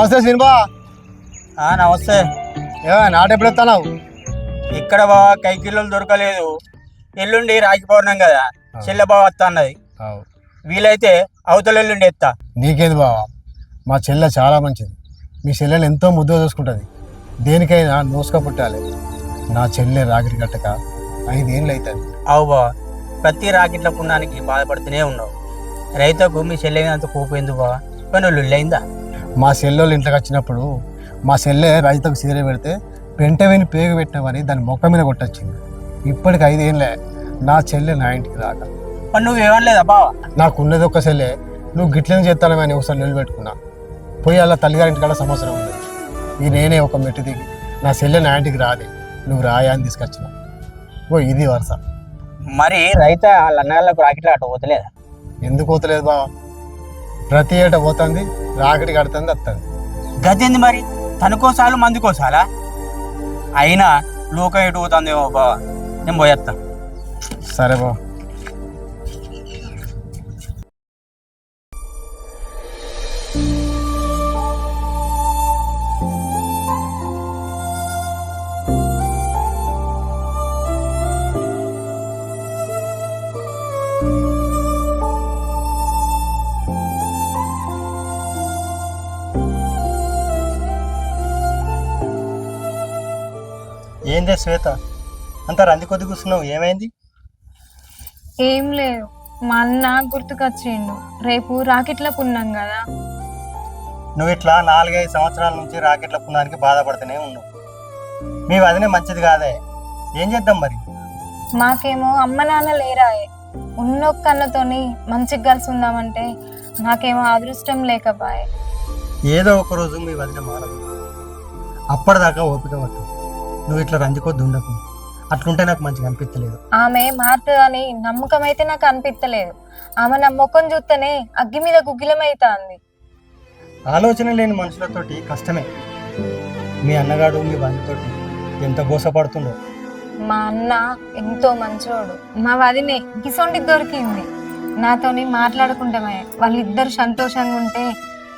నమస్తే సినిమా. ఆ, నమస్తే. ఏ నాట ఎప్పుడు ఎత్తావు ఇక్కడ బావ కైకిల్లు దొరకలేదు. ఎల్లుండి రాఖీ పౌర్ణం కదా. చెల్లె బావ వస్తా అన్నది వీలైతే అవతల ఎల్లుండి ఎత్తా. నీకేది బావా? మా చెల్లె చాలా మంచిది. మీ చెల్లెని ఎంతో ముద్దుగా చూసుకుంటుంది. దేనికైనా నోసుక పుట్టాలి. నా చెల్లె రాగిరి కట్టక ఐదేళ్ళు అవుతుంది అవు బావ ప్రతి రాకెట్ల పుణ్యానికి బాధపడుతూనే ఉన్నావు. రైతుకు మీ చెల్లె అంత కోపం ఎందుకు బావ? కొన్ని లొల్లైందా మా చెల్లెళ్ళు ఇంట్లోకి వచ్చినప్పుడు మా చెల్లె రైతుకు సీర పెడితే పెంట విని పేగు పెట్టినవని దాని మొక్క మీద కొట్టొచ్చింది. ఇప్పటికి ఐదేళ్ళే నా చెల్లె నా ఇంటికి రాక. మరి నువ్వు ఏమనలేదా బావ? నాకున్నది ఒక సెల్లే. నువ్వు గిట్లని చేస్తానని ఒకసారి నిలబెట్టుకున్నా. పోయి అలా తల్లిగారింటి కాడ సంవత్సరం ఉంది. ఈ నేనే ఒక మెట్టు దిగి నా సెల్లె నా ఇంటికి రాదే నువ్వు రాయా అని తీసుకొచ్చిన. ఓ ఇది వరుస. మరి రైత వాళ్ళ అన్నగాళ్ళకు రాకెట్లు అటు పోతలేదా? ఎందుకు పోతలేదు బావ? ప్రతి ఏటా పోతుంది రాకటి కడుతుంది వస్తుంది గదేంది మరి? తనకోసాలు మందికోసాలా? అయినా లోకం ఎటు పోతుందేమో బావ. నేను పోయేస్తా సరే బావ. శ్వేత అంత రంది కొద్ది కూర్చున్నావు ఏమైంది? ఏం లేదు. మా అన్న గుర్తుకొచ్చిండు. రేపు రాకెట్ల పున్నాం కదా. నువ్వు ఇట్లా నాలుగైదు సంవత్సరాల నుంచి రాకెట్ల పుణ్యానికి బాధపడుతూనే ఉన్నావు. మీ వదినే మంచిది కాదే. ఏం చేద్దాం మరి? మాకేమో అమ్మ నాన్న లేరాయే. ఉన్నొక్క అన్నతోని మంచిగా కలిసి ఉందామంటే నాకేమో అదృష్టం లేకపాయే. ఏదో ఒక రోజు మీ వదిన మారదు. అప్పటిదాకా ఓపిక పట్టు. నువ్వు ఇట్లా రంది కొద్ది ఉండకు అట్లుంటే నాకు మంచిగా అనిపించలేదు ఆమె మారుతుందని నమ్మకం అయితే నాకు అనిపించలేదు ఆమె నా ముఖం చూస్తేనే అగ్గి మీద గుగ్గిలమైతాంది. ఆలోచన లేని మనుషులతోటి కష్టమే. మీ అన్నగాడు మీ వదినతోటి ఎంత గోసపడుతుండో. మా అన్న ఎంతో మంచోడు. మా వదినే గిసొంటి దొరికింది. నాతోని మాట్లాడుకుంటామే. వాళ్ళిద్దరు సంతోషంగా ఉంటే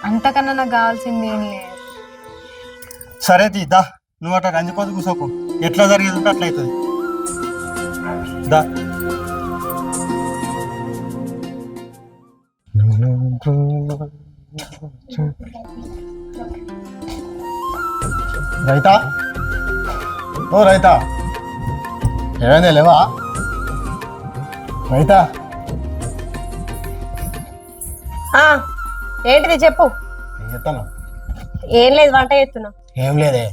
అంతకన్నా నాకు కావాల్సింది ఏం లేదు. సరే తీ దా. నువ్వు అట్లా కొద్ది కూసోకు ఎట్లా జరిగేది ఉంటే అట్లా అవుతుంది. దా. రైతా? ఓ రైతా. ఏమైంది లేవా? రైతా? ఆ, ఏంటిది చెప్పు. ఏం చెప్తాను ఏం లేదు వంట చేస్తున్నా. ఏం లేదే.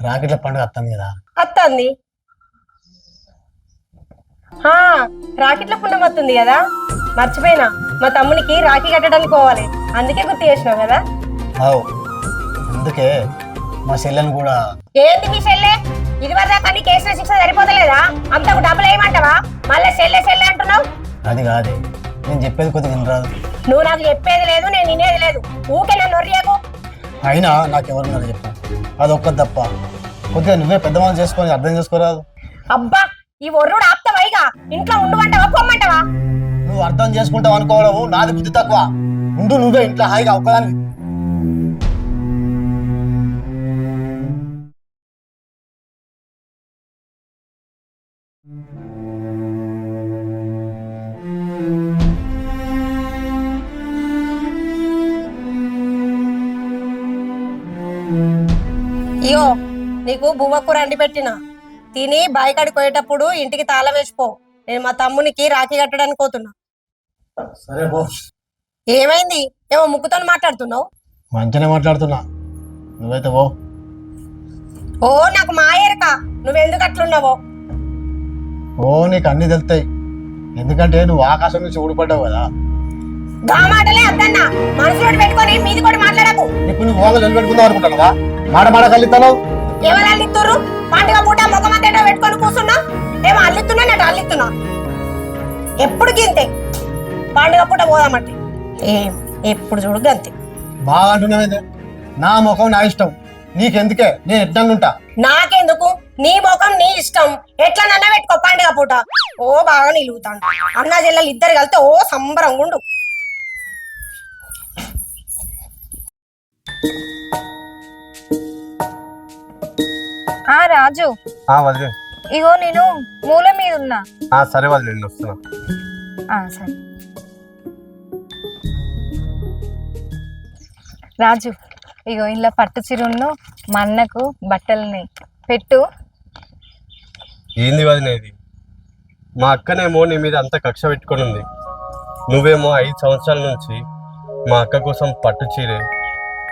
రాకెట్ల పండుగ వస్తుంది కదా. అత్తంది. ఆ, రాకెట్ల పుణ్యం వస్తుంది కదా. మర్చిపోయినా మా తమ్మునికి రాఖీ కట్టడానికి పోవాలి. అందుకే గుర్తు చేసినావు కదా. అవు అందుకే మా చెల్లెని కూడా ఏంది మీ చెల్లె? ఇది వరదాకా నీ కేసుల శిక్ష సరిపోతలేదా? అంతకు డబ్బులు ఏమంటావా? మళ్ళీ చెల్లె చెల్లె అంటున్నావు? అది కాదే నేను చెప్పేది కొద్దిగా నువ్వు నాకు చెప్పేది లేదు నేను వినేది లేదు. ఊకే నన్ను అయినా నాకు ఎవరున్నారు చెప్పు. అది ఒక్కటి తప్ప. కొద్దిగా నువ్వే పెద్దవాళ్ళు చేసుకొని అర్థం చేసుకోరాదు. అబ్బా ఈ ఒర్రుడు ఆప్తవైగా ఇంట్లో ఉండుమంటావా పొమ్మంటావా? నువ్వు అర్థం చేసుకుంటావు అనుకోవడం నాది బుద్ధి తక్కువ. ఉండు నువ్వే ఇంట్లో హాయిగా ఒక్కదానికి ఇయో నీకు బువ్వకూర అండి పెట్టిన. తిని బాయికాడికి పోయేటప్పుడు ఇంటికి తాళం వేసిపో నేను మా తమ్మునికి రాఖీ కట్టడానికి పోతున్నా. సరే ఏమైంది? ఏమో ముక్కుతో మాట్లాడుతున్నావు? మంచిగానే మాట్లాడుతున్నా. నువ్వైతే ఓ ఓ నాకు మాయేరక నువ్వెందుకు అట్లున్నావో? ఓ నీకు అన్ని తెలుస్తాయి. ఎందుకంటే నువ్వు ఆకాశం నుంచి ఊడిపడ్డావు కదా. గా మాటలే అద్దన్నా. మనసులో పెట్టుకొని మీది కూడా మాట్లాడకు. ఇప్పుడు నువ్వు ఓగలు నిలబెట్టుకుందాం అనుకుంటున్నావా? మాట మాట కల్లిస్తాను ఎవరు పూట ముఖమంతేటో పెట్టుకొని కూర్చున్నా? ఏమో అల్లిస్తున్నా నేను అల్లిస్తున్నా ఎప్పుడు గింతే? పండుగ పూట పోదామంటే. ఏం ఎప్పుడు చూడు గంతే. బాగా అంటున్నావు నా ముఖం నా ఇష్టం. నీకెందుకే? నేను ఎట్లా ఉంటా. నాకెందుకు? నీ ముఖం నీ ఇష్టం. ఎట్లా నన్న పెట్టుకో పండుగ పూట? ఓ బాగా నిలుగుతాను అన్నా చెల్లెలు ఇద్దరు కలిస్తే ఓ సంబరంగా ఉండు. ఆ రాజు. ఆ వదిలే. ఇగో నేను మూల మీద ఉన్నా. ఆ సరే వదిలే నేను వస్తున్నా. ఆ, సరే. రాజు ఇగో ఇలా పట్టు చిరును మా అన్నకు బట్టలని పెట్టు. ఏంది వదిన ఇది? మా అక్కనేమో నీ మీద అంత కక్ష పెట్టుకొని ఉంది. నువ్వేమో ఐదు సంవత్సరాల నుంచి మా అక్క కోసం పట్టు చీరే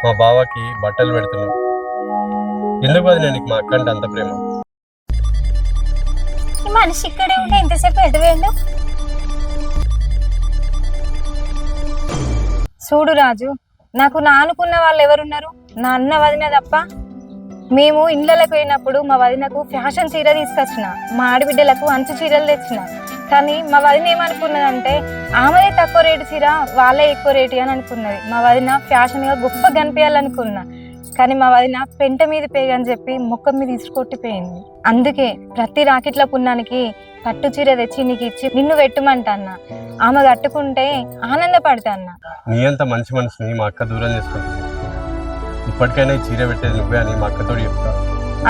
మా బావకి బట్టలు పెడుతున్నావు. ఎందుకు వదిన నీకు మా అక్క అంటే అంత ప్రేమ? ఈ మనిషి ఇక్కడే ఉంటే ఇంతసేపు ఎటువేండు చూడు రాజు నాకు నా అనుకున్న వాళ్ళు ఎవరున్నారు? నా అన్న వదిన తప్ప మేము ఇళ్ళకి పోయినప్పుడు మా వదినకు ఫ్యాషన్ చీర తీసుకొచ్చిన మా ఆడబిడ్డలకు అంచు చీరలు తెచ్చిన. కానీ మా వదిన ఏమనుకున్నదంటే ఆమెదే తక్కువ రేటు చీర వాళ్ళే ఎక్కువ రేటు అని అనుకున్నది. మా వదిన ఫ్యాషన్గా గొప్ప కనిపించాలనుకున్నా కానీ మా వదిన పెంట మీద పేగ అని చెప్పి ముఖం మీద ఇసుకొట్టిపోయింది. అందుకే ప్రతి రాకెట్ల పున్నానికి పట్టు చీర తెచ్చి నీకు ఇచ్చి నిన్ను పెట్టుమంటన్నా ఆమె కట్టుకుంటే ఆనందపడతాన్నా. నీ అంత మంచి మనిషిని మా అక్క దూరం చేసుకుంటుంది ఇప్పటికైనా ఈ చీర పెట్టేది నువ్వే అని మా అక్కతో చెప్తా.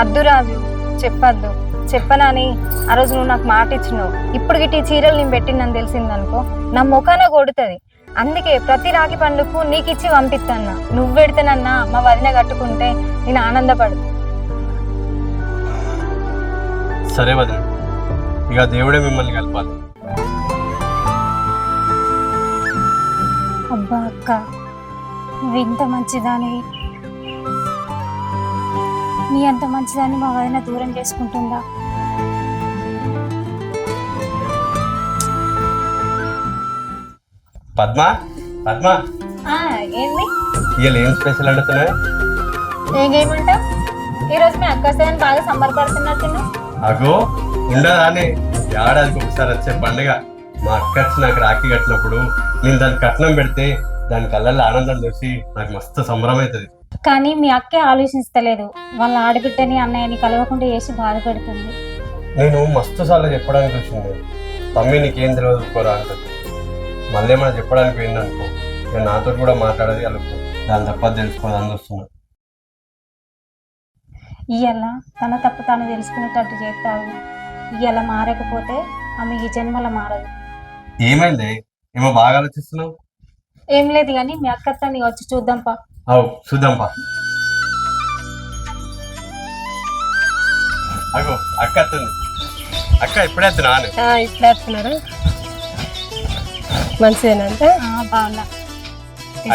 అద్దు రాజు చెప్పద్దు. చెప్పనని ఆ రోజు నువ్వు నాకు మాట ఇచ్చినావు. ఇప్పుడు గిట్టి ఈ చీరలు నేను పెట్టిందని తెలిసిందనుకో నా ముఖాన కొడుతుంది. అందుకే ప్రతి రాఖీ పండుగకు నీకు ఇచ్చి పంపిస్తాన్నా నువ్వు పెడితేనన్నా మా వదిన కట్టుకుంటే నేను ఆనందపడు సరే వదిన ఇక దేవుడే మిమ్మల్ని కలపాలి. అబ్బా అక్క నువ్వు ఇంత మంచిదానివి. నీ అంత మంచిదాన్ని మా వదిన దూరం చేసుకుంటుందా? పద్మ? పద్మ? ఏంది? ఇవాళ ఏం స్పెషల్ అడుగుతున్నాయి ఏమేమంటా ఈరోజు మీ అక్క వస్తుందని బాగా సంబరపడుతున్నట్టు అగో ఉండదానే ఏడాదికి ఒకసారి వచ్చే పండుగ. మా అక్క వచ్చి నాకు రాఖీ కట్టినప్పుడు నేను దానికి కట్నం పెడితే దాని కళ్ళల్లో ఆనందం చూసి నాకు మస్తు సంబరం అవుతుంది. కానీ మీ అక్కే ఆలోచిస్తలేదు. వాళ్ళ ఆడబిడ్డని అన్నయ్యని కలవకుండా చేసి బాధపెడుతుంది. నేను మస్తు సార్లు చెప్పడానికి వచ్చింది. తమ్మి నీకేం తెలియదు కోరా అంటది. మళ్ళీ ఏమైనా చెప్పడానికి పోయిందనుకో నేను నాతో కూడా మాట్లాడేది అలుపు. దాని తప్ప తెలుసుకోదని వస్తున్నా. ఇయ్యాల తన తప్పు తాను తెలుసుకునేటట్టు చేస్తావు. ఇయ్యాల మారకపోతే ఆమె ఈ జన్మల మారదు. ఏమైంది? ఏమో బాగా ఆలోచిస్తున్నావు? ఏం లేదు కానీ మీ అక్కతో నీ వచ్చి చూద్దాంపా అవు చూద్దాంపా అగో అక్క అక్క ఇప్పుడే వస్తున్నా ఇప్పుడే వస్తున్నారు మంచిదేనంటే? బాగున్నా.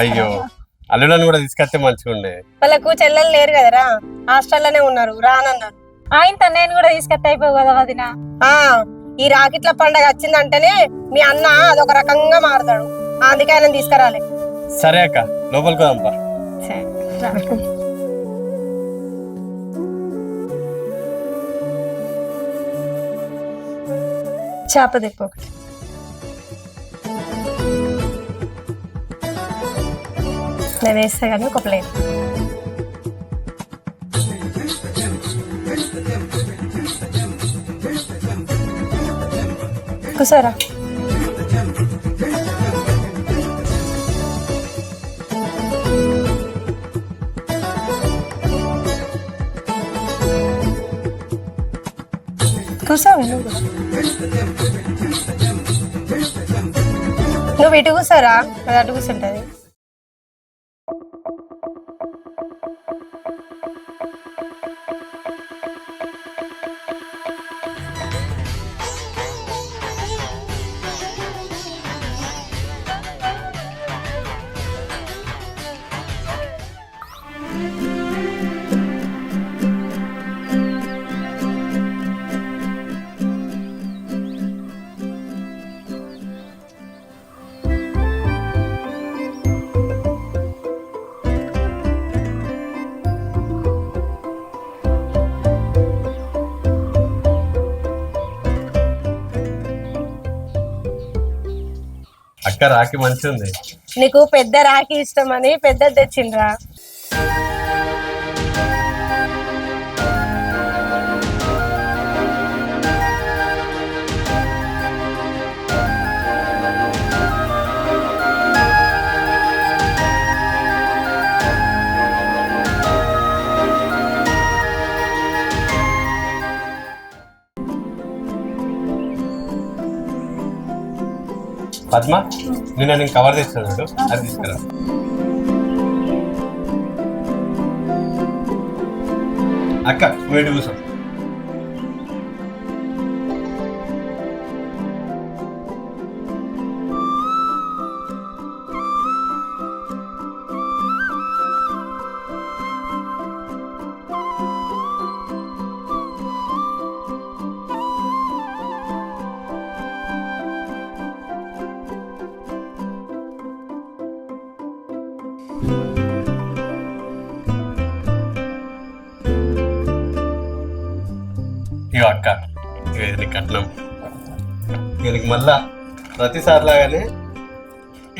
అయ్యో అల్లుడని కూడా తీసుకొస్తే మంచిగా ఉండే వాళ్ళకు చెల్లెలు లేరు కదరా హాస్టల్లోనే ఉన్నారు రానన్నారు. ఆయన నేను కూడా తీసుకెత్త అయిపోవు కదా వదిన? ఆ ఈ రాకెట్ల పండగ వచ్చిందంటేనే మీ అన్న అదొక రకంగా మారుతాడు. అందుకే ఆయన తీసుకురాలే. సరే అక్క లోపలికి పోదాంపా చేప తెప్పు ఒకటి. నేను వేస్తా కానీ ఒక ప్లేట్ కూసారా కూసావే నువ్వు నువ్వు ఇటు కూసారా అది అటు కూర్చుంటది అక్క రాఖీ మంచిగా ఉంది. నీకు పెద్ద రాఖీ ఇష్టం అని పెద్ద తెచ్చిండ్రా. పద్మ నిన్న నేను కవర్ చేస్తున్నాడు అది తీసుకురా. అక్క వేడి కూర్చో. కట్నం దీనికి మళ్ళా ప్రతిసారి లాగానే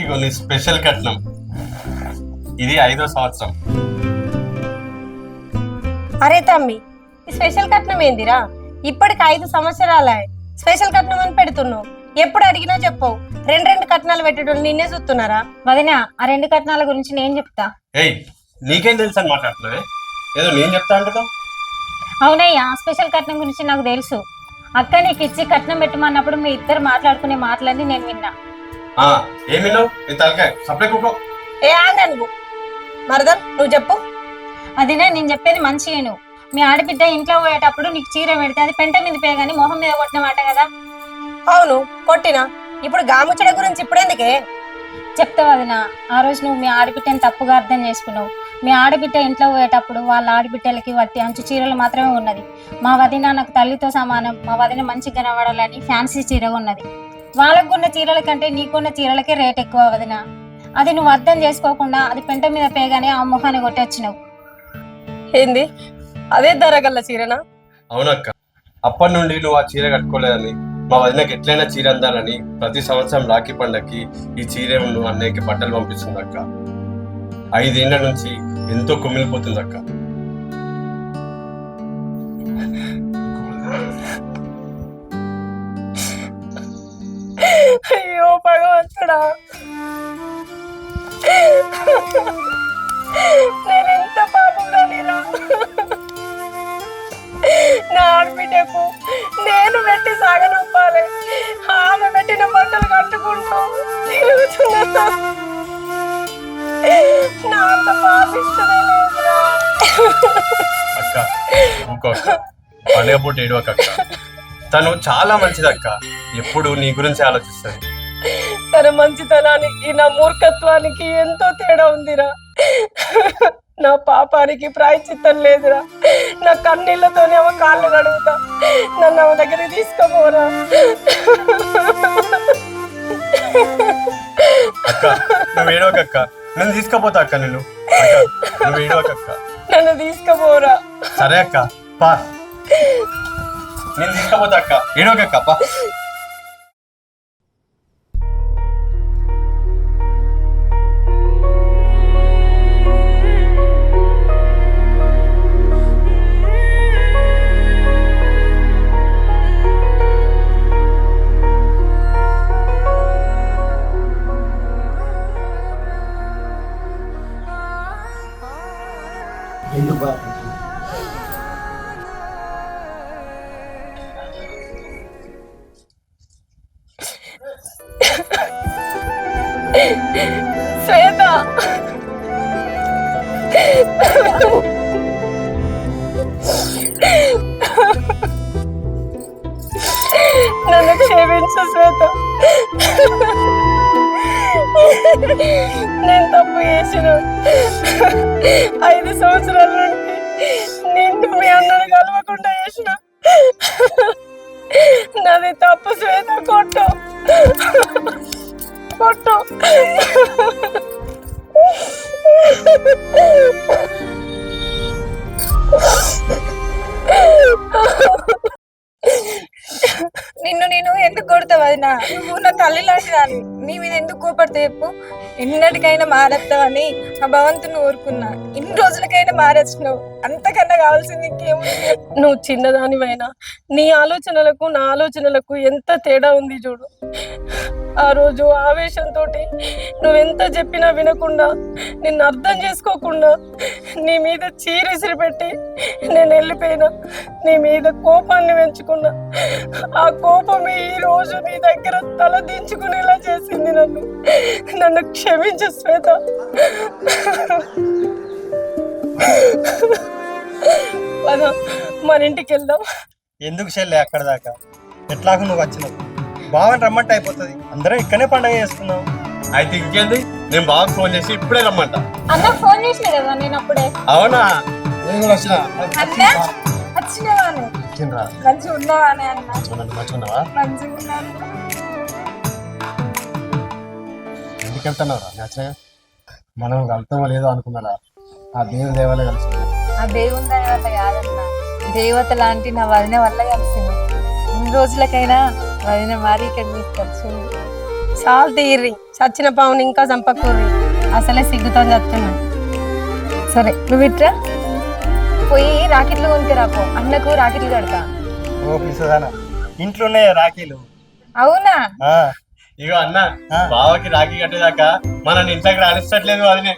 ఇగో నీ స్పెషల్ కట్నం. ఇది ఐదో సంవత్సరం. అరే తమ్మి ఈ స్పెషల్ కట్నం ఏందిరా? ఇప్పటికి ఐదు సంవత్సరాలే. స్పెషల్ కట్నం అని పెడుతున్నావు. ఎప్పుడు అడిగినా చెప్పవు. రెండు రెండు కట్నాలు పెట్టడం నిన్నే చూస్తున్నారా? వదిన ఆ రెండు కట్నాల గురించి నేను చెప్తా. ఏయ్ నీకేం తెలుసు అని మాట్లాడుతున్నావే? ఏదో నేను చెప్తా అంటున్నావు? అవునయ్యా స్పెషల్ కట్నం గురించి నాకు తెలుసు. అక్క నీకు ఇచ్చి కట్నం పెట్టమన్నప్పుడు మీ ఇద్దరు మాట్లాడుకునే మాటలన్నీ నేను విన్నా. ఆ, ఏం విన్నావు? నీ తలకాయ. సప్లై కుక్కో. ఏ ఆగా నువ్వు? మరదం నువ్వు చెప్పు. అదినే నేను చెప్పేది మంచిగాను మీ ఆడబిడ్డ ఇంట్లో పోయేటప్పుడు నీకు చీర పెడితే అది పెంట మీద పేగాని మొహం మీద కొట్టిన మాట కదా? అవును కొట్టినా. ఇప్పుడు గాముచ్చడ గురించి ఇప్పుడెందుకే? చెప్తా వదిన ఆ రోజు నువ్వు మీ ఆడబిడ్డని తప్పుగా అర్థం చేసుకున్నావు. మీ ఆడబిడ్డ ఇంట్లో పోయేటప్పుడు వాళ్ళ ఆడబిడ్డలకి వట్టి అంచు చీరలు మాత్రమే ఉన్నది. మా వదిన నాకు తల్లితో సమానం. మా వదిన మంచిగా కనబడాలని ఫ్యాన్సీ చీర ఉన్నది. వాళ్ళకు ఉన్న చీరల కంటే నీకున్న చీరలకే రేట్ ఎక్కువ వదిన. అది నువ్వు అర్థం చేసుకోకుండా అది పెంట మీద పేగానే ఆ మొహాన్ని కొట్టొచ్చినావు. ఏంది? అదే ధర గల్ల చీరనా? అవునక్క. అప్పటి నుండి నువ్వు ఆ చీర కట్టుకోలేదని మా వదినకి ఎట్లయినా చీర అందాలని ప్రతి సంవత్సరం రాఖీ పండగకి ఈ చీర నువ్వు అన్నయ్యకి బట్టలు పంపిస్తుంది అక్క ఐదేళ్ళ నుంచి ఎంతో కుమిలిపోతుంది అక్క ఊకో అక్క. పండుగ పూట ఏడవక అక్క. తను చాలా మంచిది అక్క ఎప్పుడు నీ గురించి ఆలోచిస్తుంది? తన మంచితనానికి నా మూర్ఖత్వానికి ఎంతో తేడా ఉందిరా. నా పాపానికి ప్రాయచిత్తం లేదురా. నా కన్నీళ్ళతోనే ఆమె కాళ్ళు కడుగుతా నన్ను ఆమె దగ్గరికి తీసుకుపోరా. అక్క నువ్వు ఏడవక అక్క. నేను తీసుకుపోతా అక్క నేను నువ్వు నన్ను తీసుకుపోరా. సరే అక్క. పా నేను తీసుకుపోతా అక్క ఏడవక శ్వేత. నన్ను క్షమించు శ్వేత. నేను తప్పు చేసిన ఐదు సంవత్సరాల నుండి నిన్ను మీ అన్నను కలవకుండా చేసిన. నాది తప్పు శ్వేత. కొట్టు నిన్ను నేను ఎందుకు కొడతావు అది నా నువ్వు నా తల్లి లాంటి దాన్ని. నీ మీద ఎందుకు కోపడితే చెప్పు. ఎన్నటికైనా మారేస్తావని ఆ భవంతుని ఊరుకున్నా. ఇన్ని రోజులకైనా మారేస్తున్నావు. అంతకన్నా కావాల్సింది ఇంకేముంది? నువ్వు చిన్నదానివైనా. నీ ఆలోచనలకు నా ఆలోచనలకు ఎంత తేడా ఉంది చూడు. ఆ రోజు ఆవేశంతో నువ్వెంత చెప్పినా వినకుండా నిన్ను అర్థం చేసుకోకుండా నీ మీద చీరెసిరి పెట్టి నేను వెళ్ళిపోయినా నీ మీద కోపాన్ని పెంచుకున్నా. ఆ కోపం ఈ రోజు నీ దగ్గర తల దించుకునేలా చేసింది నన్ను. నన్ను క్షమించు శ్వేత. పద, మన ఇంటికి వెళ్దాం. ఎందుకు చెల్లె అక్కడ దాకా? ఎట్లాగో నువ్వు వచ్చినావు బావని రమ్మంటే అయిపోతుంది. అందరం ఇక్కడనే పండగ చేసుకుందాం. అయితే ఇంకేంది? నేను బాగా ఫోన్ చేసి ఇప్పుడే రమ్మంట. అన్న ఫోన్ చేసిన కదా నేను అప్పుడే? అవునా? నేను కూడా వచ్చిన అన్న వచ్చినవానే వచ్చిండ్రా. మంచిగా ఉన్నావానే అన్న? చూడండి మంచిగా ఉన్నావా? మంచిగా ఉన్నాను. ఎందుకు వెళ్తున్నావురా? నచ్చగా మనం కలుతామో లేదో అనుకున్నారా? ఆ దేవుని దేవాలయ కలిసి ఆ దేవుని వల్ల కాదన్న. దేవత లాంటి నా వదిన వల్ల కలిసింది. ఇన్ని రోజులకైనా వదిన మారి ఇక్కడ తీసుకొచ్చింది. చాలు తీర్రి. చచ్చిన పావుని ఇంకా చంపకూర్రి. అసలే సిగ్గుతో చస్తున్నా సరే నువ్వు ఇట్రా. పోయి రాకెట్లు కొనుక్కరాపో అన్నకు రాకెట్లు కడతా. ఓ పిసదానా. ఇంట్లోనే రాఖీలు. అవునా? ఆ, ఇగో అన్న. బావకి రాఖీ కట్టేదాకా మన ఇంట్లోకి రాణిస్తట్లేదు అదినే.